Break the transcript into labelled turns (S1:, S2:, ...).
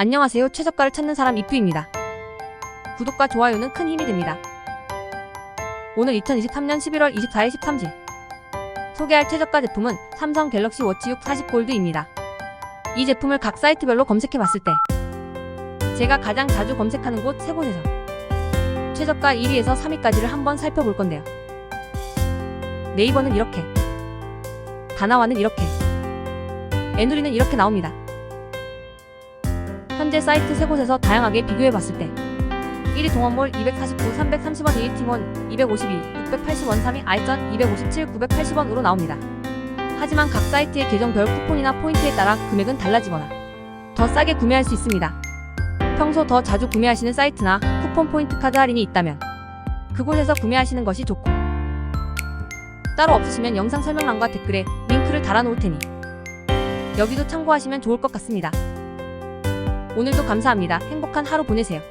S1: 안녕하세요. 최저가를 찾는 사람 이프입니다. 구독과 좋아요는 큰 힘이 됩니다. 오늘 2023년 11월 24일 13시 소개할 최저가 제품은 삼성 갤럭시 워치 6 40 골드입니다. 이 제품을 각 사이트별로 검색해 봤을 때 제가 가장 자주 검색하는 곳 세 곳에서 최저가 1위에서 3위까지를 한번 살펴볼 건데요. 네이버는 이렇게 다나와는 이렇게 에누리는 이렇게 나옵니다. 현재 사이트 세 곳에서 다양하게 비교해 봤을 때 1위 동원몰 249, 330원, 2위 팀원 252, 680원, 3위 아이전 257, 980원으로 나옵니다. 하지만 각 사이트의 계정별 쿠폰이나 포인트에 따라 금액은 달라지거나 더 싸게 구매할 수 있습니다. 평소 더 자주 구매하시는 사이트나 쿠폰 포인트 카드 할인이 있다면 그곳에서 구매하시는 것이 좋고 따로 없으시면 영상 설명란과 댓글에 링크를 달아놓을 테니 여기도 참고하시면 좋을 것 같습니다. 오늘도 감사합니다. 행복한 하루 보내세요.